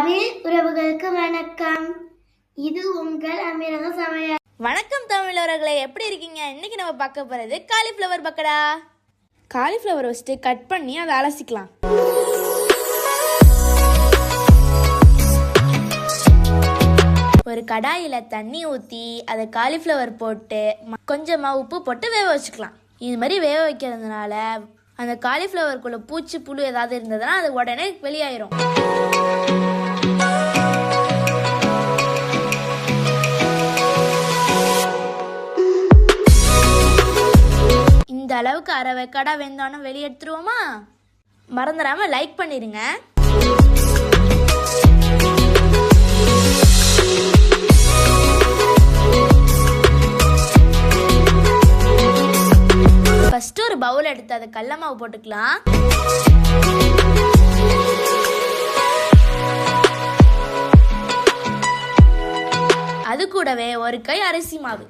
தமிழ் உறவுகளுக்கு வணக்கம். இது உங்கள் அமிரக சமையல். வணக்கம் தமிழர்களே எப்படி இருக்கீங்க? இன்னைக்கு நம்ம பார்க்க போகிறது காலிஃப்ளவர் பக்கடா. காலிஃப்ளவர் வச்சுட்டு கட் பண்ணி அதை அலசிக்கலாம். ஒரு கடாயில் தண்ணி ஊற்றி அதை காலிஃப்ளவர் போட்டு ம- கொஞ்சமா உப்பு போட்டு வேக வச்சுக்கலாம். இது மாதிரி வேக வைக்கிறதுனால அந்த காலிஃப்ளவருக்குள்ள பூச்சி புழு ஏதாவது இருந்ததுன்னா அது உடனே வெளியாயிரும். அளவுக்கு அரை வெக்காடா வெந்தோன்னு வெளியே எடுத்துருவோமா மறந்துடாம லைக் பண்ணிடுங்க ஃபஸ்ட்டு ஒரு பவுல் எடுத்து அதை கடல மாவு போட்டுக்கலாம். அது கூடவே ஒரு கை அரிசி மாவு.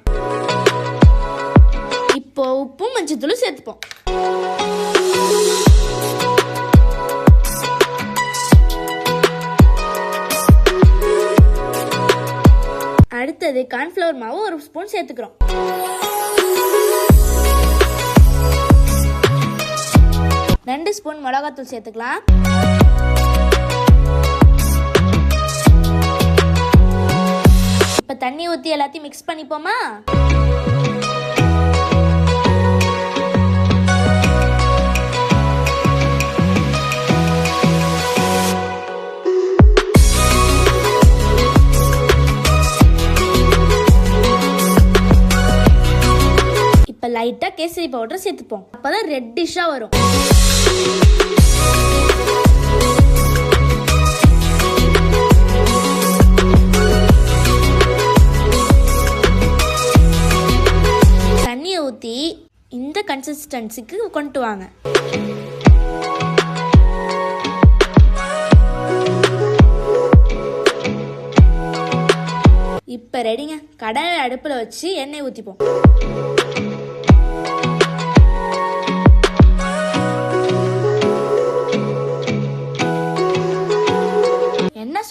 உப்பும் சேர்த்துப்போம். அடுத்தது கார்ன்ஃப்ளவர் மாவு ஒரு ஸ்பூன் சேர்த்துக்கிறோம். ரெண்டு ஸ்பூன் மிளகாத்தூள் சேர்த்துக்கலாம். இப்போ தண்ணி ஊற்றி எல்லாத்தையும் மிக்ஸ் பண்ணிப்போமா? இப்போ லைட்டாக கேசரி பவுடர் சேர்த்துப்போம். அப்பதான் ரெட்டிஷாக வரும். தண்ணியை ஊற்றி இந்த கன்சிஸ்டன்சிக்கு கொண்டு வாங்க. இப்போ ரெடிங்க கடலை அடுப்பில் வச்சு எண்ணெய் ஊற்றிப்போம்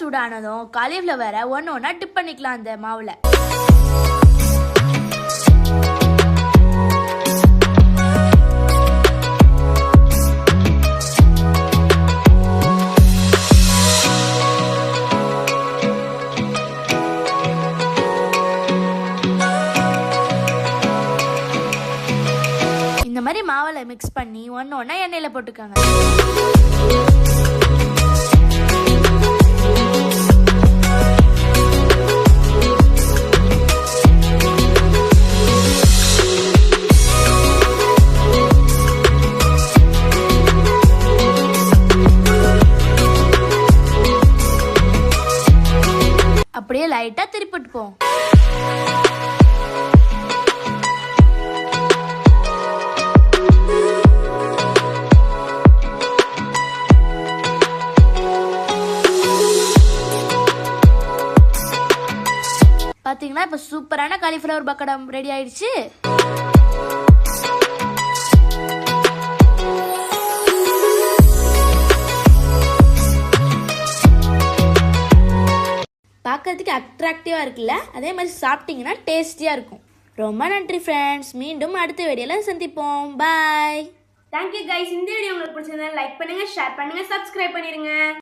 சூடானதும் காலிஃப்ளவரை ஒன்று ஒன்றா டிப் பண்ணிக்கலாம் அந்த மாவில். இந்த மாதிரி மாவில் மிக்ஸ் பண்ணி ஒன்று ஒன்றா எண்ணெயில் போட்டுக்கோங்க. அப்படியே லைட்டாக திருப்பிட்டுப்போம் பாத்தீங்களா இப்போ சூப்பரான காலிஃப்ளவர் பக்கடம் ரெடி ஆயிடுச்சு. பார்க்கறதுக்கு அட்ராக்டிவாக இருக்குல்ல? அதே மாதிரி சாப்பிட்டீங்கன்னா டேஸ்டியாக இருக்கும். ரொம்ப நன்றி ஃப்ரெண்ட்ஸ் மீண்டும் அடுத்த வீடியோவில் சந்திப்போம். பாய் தேங்க்யூ கைஸ் இந்த வீடியோ உங்களுக்கு பிடிச்சிருந்தா லைக் பண்ணுங்க ஷேர் பண்ணுங்க சப்ஸ்கிரைப் பண்ணிருங்க.